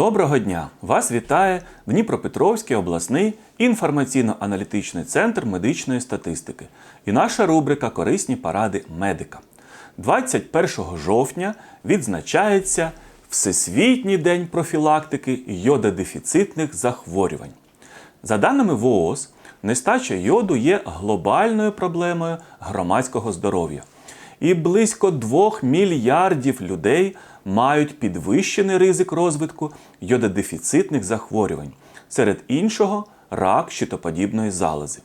Доброго дня! Вас вітає Дніпропетровський обласний інформаційно-аналітичний центр медичної статистики і наша рубрика Корисні поради медика. 21 жовтня відзначається Всесвітній день профілактики йододефіцитних захворювань. За даними ВООЗ, нестача йоду є глобальною проблемою громадського здоров'я. І близько 2 мільярдів людей мають підвищений ризик розвитку йододефіцитних захворювань, серед іншого рак щитоподібної залози.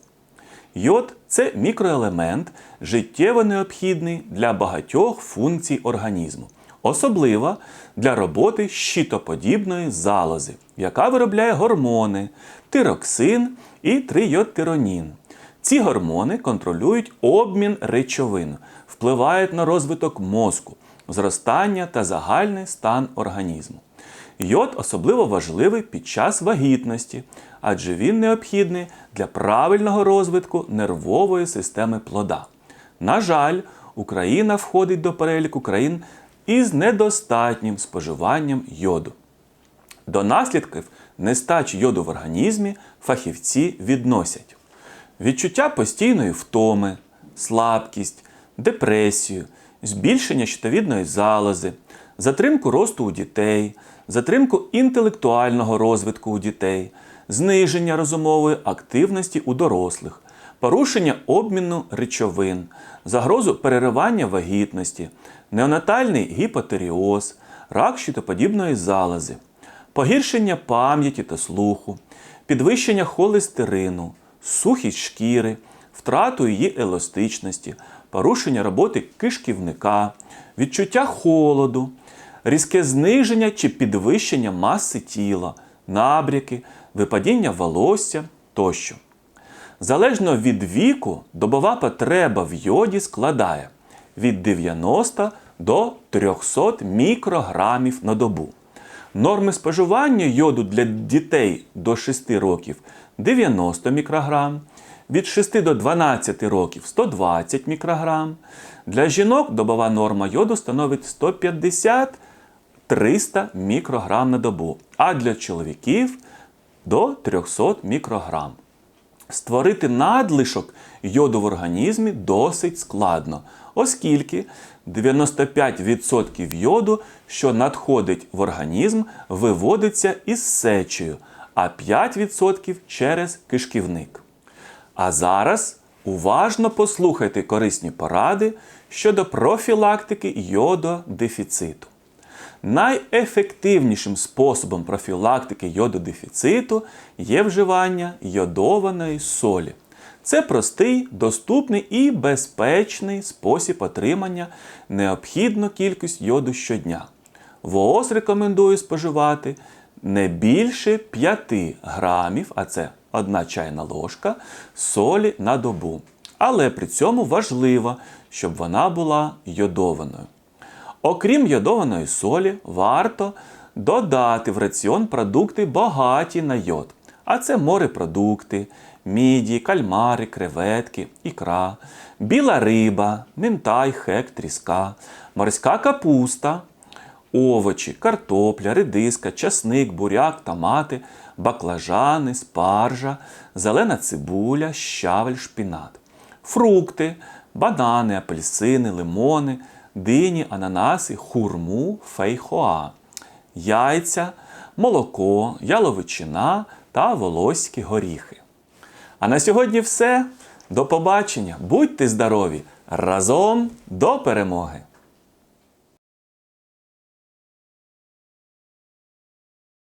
Йод це мікроелемент, життєво необхідний для багатьох функцій організму, особливо для роботи щитоподібної залози, яка виробляє гормони, тироксин і трийодтиронін. Ці гормони контролюють обмін речовин, впливають на розвиток мозку, зростання та загальний стан організму. Йод особливо важливий під час вагітності, адже він необхідний для правильного розвитку нервової системи плода. На жаль, Україна входить до переліку країн із недостатнім споживанням йоду. До наслідків нестачі йоду в організмі фахівці відносять відчуття постійної втоми, слабкість, депресію, збільшення щитовідної залози, затримку росту у дітей, затримку інтелектуального розвитку у дітей, зниження розумової активності у дорослих, порушення обміну речовин, загрозу переривання вагітності, неонатальний гіпотеріоз, рак щитоподібної залози, погіршення пам'яті та слуху, підвищення холестерину, сухість шкіри, втрату її еластичності, порушення роботи кишківника, відчуття холоду, різке зниження чи підвищення маси тіла, набряки, випадіння волосся тощо. Залежно від віку, добова потреба в йоді складає від 90 до 300 мікрограмів на добу. Норми споживання йоду для дітей до 6 років 90 мікрограм, від 6 до 12 років 120 мікрограм. Для жінок добова норма йоду становить 150-300 мікрограм на добу, а для чоловіків до 300 мікрограм. Створити надлишок йоду в організмі досить складно, оскільки 95% йоду, що надходить в організм, виводиться із сечею, а 5% через кишківник. А зараз уважно послухайте корисні поради щодо профілактики йододефіциту. Найефективнішим способом профілактики йододефіциту є вживання йодованої солі. Це простий, доступний і безпечний спосіб отримання необхідну кількість йоду щодня. ВООЗ рекомендує споживати не більше 5 грамів, а це 1 чайна ложка солі на добу. Але при цьому важливо, щоб вона була йодованою. Окрім йодованої солі, варто додати в раціон продукти багаті на йод. А це морепродукти, міді, кальмари, креветки, ікра, біла риба, минтай, хек, тріска, морська капуста, овочі, картопля, редиска, часник, буряк, томати, баклажани, спаржа, зелена цибуля, щавель, шпінат, фрукти, банани, апельсини, лимони, дині, ананаси, хурму, фейхоа, яйця, молоко, яловичина та волоські горіхи. А на сьогодні все. До побачення. Будьте здорові! Разом до перемоги!